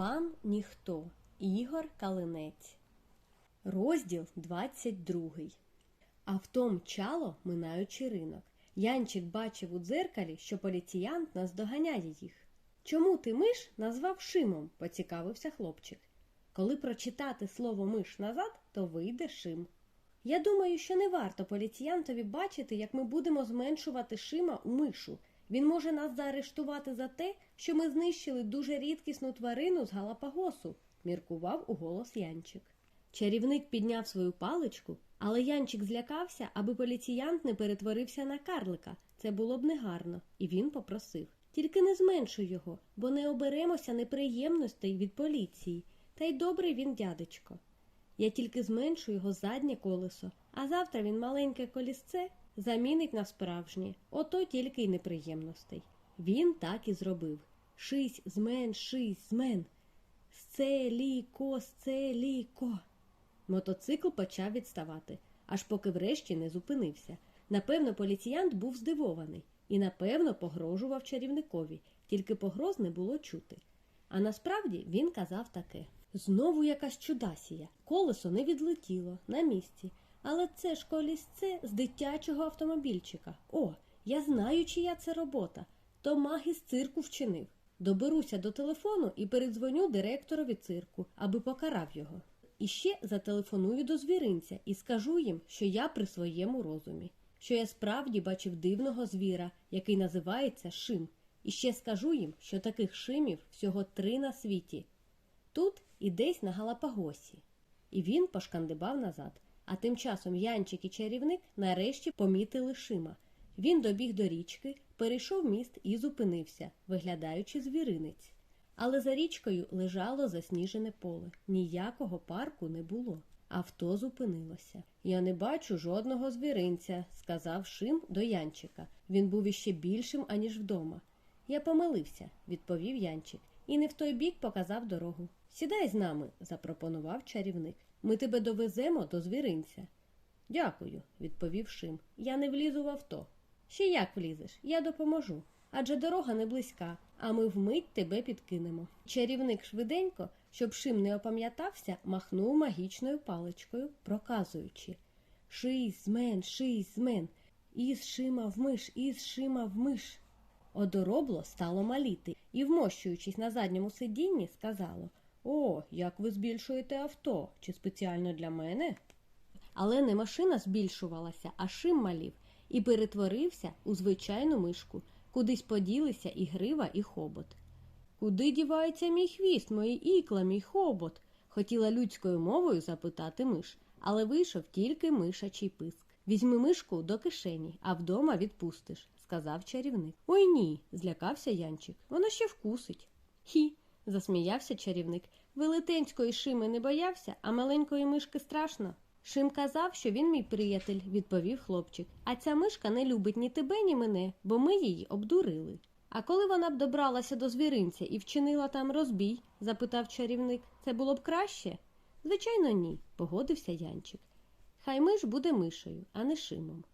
Пан ніхто. Ігор Калинець. Розділ 22. Автом чало, минаючи ринок. Янчик бачив у дзеркалі, що поліціянт наздоганяє їх. Чому ти миш назвав Шимом? поцікавився хлопчик. Коли прочитати слово миш назад, то вийде Шим. Я думаю, що не варто поліціянтові бачити, як ми будемо зменшувати Шима у мишу. Він може нас заарештувати за те, що ми знищили дуже рідкісну тварину з Галапагосу, міркував у голос Янчик. Чарівник підняв свою паличку, але Янчик злякався, аби поліціянт не перетворився на карлика. Це було б негарно, і він попросив. Тільки не зменшуй його, бо не оберемося неприємностей від поліції. Та й добрий він, дядечко. Я тільки зменшу його заднє колесо, а завтра він маленьке колісце замінить на справжнє, ото тільки й неприємностей. Він так і зробив. Шись, змен, шись, змен. Сцеліко, сцеліко. Мотоцикл почав відставати, аж поки врешті не зупинився. Напевно, поліціянт був здивований і, напевно, погрожував чарівникові, тільки погроз не було чути. А насправді він казав таке. Знову якась чудасія. Колесо не відлетіло на місці. Але це ж колісце з дитячого автомобільчика. О, я знаю, чия це робота. То маг із цирку вчинив. Доберуся до телефону і передзвоню директорові цирку, аби покарав його. І ще зателефоную до звіринця і скажу їм, що я при своєму розумі, що я справді бачив дивного звіра, який називається Шим. І ще скажу їм, що таких шимів всього три на світі. Тут і десь на Галапагосі. І він пошкандибав назад. А тим часом Янчик і чарівник нарешті помітили Шима. Він добіг до річки, перейшов міст і зупинився, виглядаючи звіринець. Але за річкою лежало засніжене поле. Ніякого парку не було. Авто зупинилося. Я не бачу жодного звіринця, сказав Шим до Янчика. Він був іще більшим, аніж вдома. Я помилився, відповів Янчик, і не в той бік показав дорогу. Сідай з нами, запропонував чарівник. Ми тебе довеземо до звіринця. Дякую, відповів Шим. Я не влізу в авто. Ще як влізеш? Я допоможу. Адже дорога не близька, а ми вмить тебе підкинемо. Чарівник швиденько, щоб Шим не опам'ятався, махнув магічною паличкою, проказуючи Ший змен, ший змен, із Шима в миш, із Шима в миш. Одоробло стало маліти і, вмощуючись на задньому сидінні, сказало О, як ви збільшуєте авто, чи спеціально для мене? Але не машина збільшувалася, а шим малів, і перетворився у звичайну мишку. Кудись поділися і грива, і хобот. Куди дівається мій хвіст, мої ікла, мій хобот? хотіла людською мовою запитати миш, але вийшов тільки мишачий писк. Візьми мишку до кишені, а вдома відпустиш, сказав чарівник. Ой ні, злякався Янчик. Вона ще вкусить. Хі, засміявся чарівник. Велетенської шими не боявся, а маленької мишки страшно. Шим казав, що він мій приятель, відповів хлопчик. А ця мишка не любить ні тебе, ні мене, бо ми її обдурили. А коли вона б добралася до звіринця і вчинила там розбій? запитав чарівник. Це було б краще? Звичайно, ні, погодився Янчик. Хай миш буде мишею, а не шимом.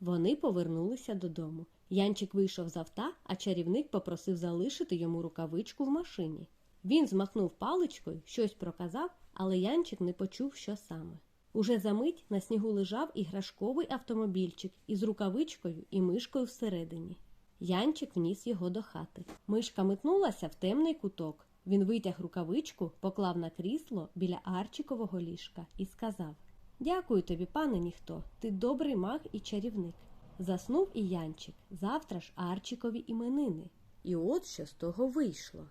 Вони повернулися додому. Янчик вийшов з авта, а чарівник попросив залишити йому рукавичку в машині. Він змахнув паличкою, щось проказав, але Янчик не почув, що саме. Уже за мить на снігу лежав іграшковий автомобільчик із рукавичкою і мишкою всередині. Янчик вніс його до хати. Мишка метнулася в темний куток. Він витяг рукавичку, поклав на крісло біля Арчикового ліжка і сказав Дякую тобі, пане ніхто, ти добрий маг і чарівник. Заснув і Янчик, завтра ж Арчикові іменини. І от що з того вийшло.